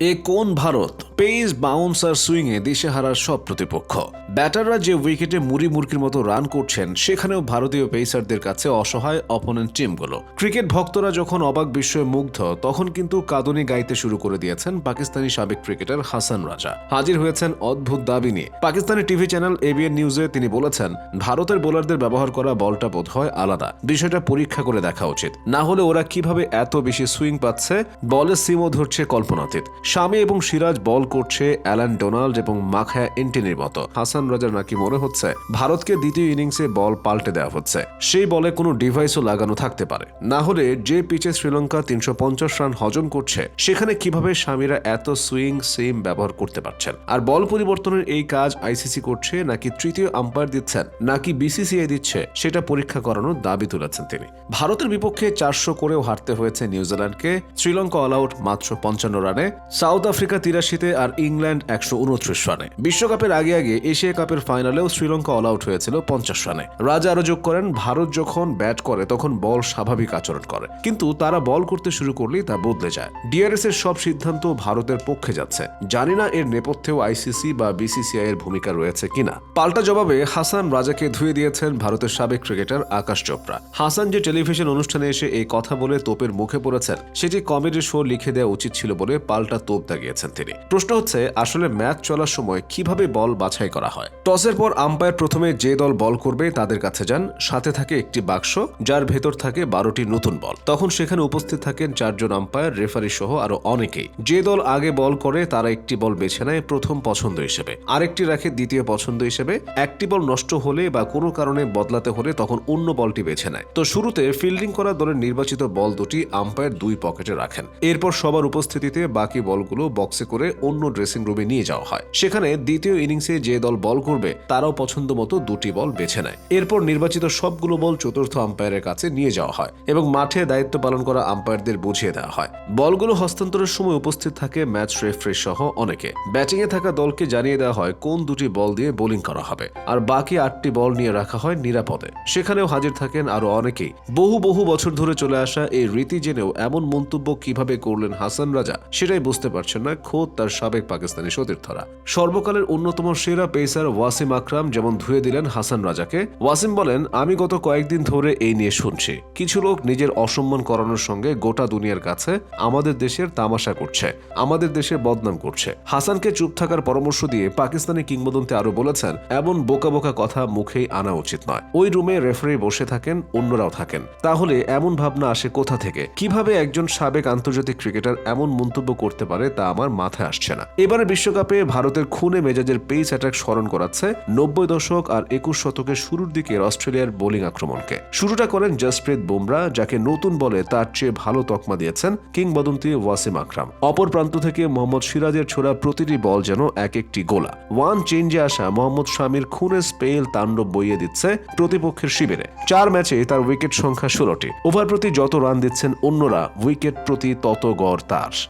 এ কোন Bharat? Pace bounce আর সুইংয়ে দিশে হারার সব প্রতিপক্ষ। ব্যাটাররা যে উইকেটে মুড়ি মুরগির মতো রান করছেন, সেখানেও ভারতীয় পেসারদের কাছে অসহায় অপোনেন্ট টিমগুলো। ক্রিকেট ভক্তরা যখন অবাক বিস্ময়ে মুগ্ধ, তখন কিন্তু কাঁদুনি গাইতে শুরু করে দিয়েছেন পাকিস্তানি সাবেক ক্রিকেটার হাসান রাজা। হাজির হয়েছেন অদ্ভুত দাবি নিয়ে। পাকিস্তানি টিভি চ্যানেল এবিএন নিউজে তিনি বলেছেন, ভারতের বোলারদের ব্যবহার করা বলটা বোধ হয় আলাদা। বিষয়টা পরীক্ষা করে দেখা উচিত। না হলে ওরা কীভাবে এত বেশি সুইং পাচ্ছে? বলের সিমও ধরছে কল্পনাতীত। স্বামী এবং সিরাজ বল করছে অ্যালান ডোনাল্ড এবং মাখায়া এন্টিনির মতো। হাসান রাজার নাকি মনে হচ্ছে ভারতকে দ্বিতীয় ইনিংসে বল পাল্টে দেওয়া হচ্ছে। সেই বলে কোনো ডিভাইসও লাগানো থাকতে পারে। না হলে যে পিচে শ্রীলঙ্কা তিনশো পঞ্চাশ রান হজম করছে, সেখানে কীভাবে স্বামীরা এত সুইং সিম ব্যবহার করতে পারছেন? আর বল পরিবর্তনের এই কাজ আইসিসি করছে নাকি তৃতীয় আম্পায়ার দিচ্ছেন, নাকি বিসিসিআই দিচ্ছে, সেটা পরীক্ষা করানোর দাবি তুলেছেন তিনি। ভারতের বিপক্ষে চারশো করেও হারতে হয়েছে নিউজিল্যান্ডকে। শ্রীলঙ্কা অল আউট মাত্র পঞ্চান্ন রানে। সাউথ আফ্রিকা তিরাশিতে আর ইংল্যান্ড একশো উনত্রিশ রানে। বিশ্বকাপের আগে আগে এশিয়া কাপের ফাইনালেও শ্রীলঙ্কা অল আউট হয়েছিল পঞ্চাশ রানে। রাজা আরও যোগ করেন, ভারত যখন ব্যাট করে, তখন বল স্বাভাবিক আচরণ করে। কিন্তু তারা বল করতে শুরু করলেই তা বদলে যায়। ডিআরএস এর সব সিদ্ধান্ত ভারতের পক্ষে যাচ্ছে। জানি না এর নেপথ্যেও আইসিসি বা বিসিসিআই এর ভূমিকা রয়েছে কিনা। পাল্টা জবাবে হাসান রাজাকে ধুয়ে দিয়েছেন ভারতের সাবেক ক্রিকেটার আকাশ চোপড়া। হাসান যে টেলিভিশন অনুষ্ঠানে এসে এই কথা বলে তোপের মুখে পড়েছেন, সেটি কমেডি শো লিখে দেওয়া উচিত ছিল বলে পাল্টা তোপ দাগিয়েছেন তিনি। প্রশ্ন হচ্ছে, আসলে ম্যাচ চলার সময় কীভাবে বল বাছাই করা হয়? টসের পর আম্পায়ার প্রথমে যে দল বল করবে তাদের কাছে যান। সাথে থাকে একটি বাক্স, যার ভেতর থাকে বারোটি নতুন বল। তখন সেখানে উপস্থিত থাকেন চারজন আম্পায়ার, রেফারি সহ আরও অনেকেই। যে দল আগে বল করে তারা একটি বল বেছে নেয় প্রথম পছন্দ হিসেবে। আরেকটি রাখে দ্বিতীয় পছন্দ হিসেবে। একটি বল নষ্ট হলে বা কোনো কারণে বদলাতে হলে তখন অন্য বলটি বেছে নেয়। তো শুরুতে ফিল্ডিং করা দলের নির্বাচিত বল দুটি আম্পায়ার দুই পকেটে রাখেন। এরপর সবার উপস্থিতিতে বাকি বলগুলো বক্সে করে অন্য ড্রেসিং রুমে নিয়ে যাওয়া হয়। সেখানে দ্বিতীয় ইনিংসে যে দল বল করবে, তারাও পছন্দ মতো দুটি বল বেছে নেয়। এরপর নির্বাচিত সবগুলো বল চতুর্থ আম্পায়ারের কাছে নিয়ে যাওয়া হয় এবং মাঠে দায়িত্ব পালন করা আম্পায়ারদের বুঝিয়ে দেওয়া হয়। বলগুলো হস্তান্তরের সময় উপস্থিত থাকে ম্যাচ রেফারি সহ অনেকে। ব্যাটিং এ থাকা দলকে জানিয়ে দেওয়া হয় কোন দুটি বল দিয়ে বোলিং করা হবে আর বাকি আটটি বল নিয়ে রাখা হয় নিরাপদে। সেখানেও হাজির থাকেন আরও অনেকেই। বহু বহু বছর ধরে চলে আসা এই রীতি জেনেও এমন মন্তব্য কীভাবে করলেন হাসান রাজা, সেটাই বুঝতে পারছেন না খোদ তার সাবেক পাকিস্তানি সতীর্থরা। সর্বকালের অন্যতম সেরা পেসার ওয়াসিম আকরাম যেমন ধুয়ে দিলেন হাসান রাজাকে, ওয়াসিম বলেন, আমি গত কয়েকদিন ধরে এই নিয়ে শুনছি। কিছু লোক নিজের অসম্মান করানোর সঙ্গে গোটা দুনিয়ার কাছে আমাদের দেশের তামাশা করছে, আমাদের দেশে বদনাম করছে। হাসানকে চুপ থাকার পরামর্শ দিয়ে পাকিস্তানি কিংবদন্তি আরও বলেছেন, এমন বোকা বোকা কথা মুখেই আনা উচিত নয়। ওই রুমে রেফারি বসে থাকেন, অন্যরাও থাকেন। তাহলে এমন ভাবনা আসে কোথা থেকে? কীভাবে একজন সাবেক আন্তর্জাতিক ক্রিকেটার এমন মন্তব্য করতে পারে তা আমার মাথায় আসছে না। এবারে বিশ্বকাপে ভারতের খুনে মেজাজের পেস অ্যাটাক স্মরণ করাচ্ছে নব্বই দশক আর একুশ শতকের শুরুর দিকের অস্ট্রেলিয়ার বোলিং আক্রমণকে। শুরুটা করেন জসপ্রীত বুমরা, যাকে নতুন বলে তার চেয়ে ভালো তকমা দিয়েছেন কিংবদন্তি ওয়াসিম আকরাম। অপর প্রান্ত থেকে মোহাম্মদ সিরাজের ছোড়া প্রতিটি বল যেন এক একটি গোলা। ওয়ান চেঞ্জে আসা মোহাম্মদ শামির খুনে স্পেল তাণ্ডব বইয়ে দিচ্ছে প্রতিপক্ষের শিবিরে। চার ম্যাচে তার উইকেট সংখ্যা ষোলোটি। ওভার প্রতি যত রান দিচ্ছেন অন্যরা, উইকেট প্রতি তত গড় তার।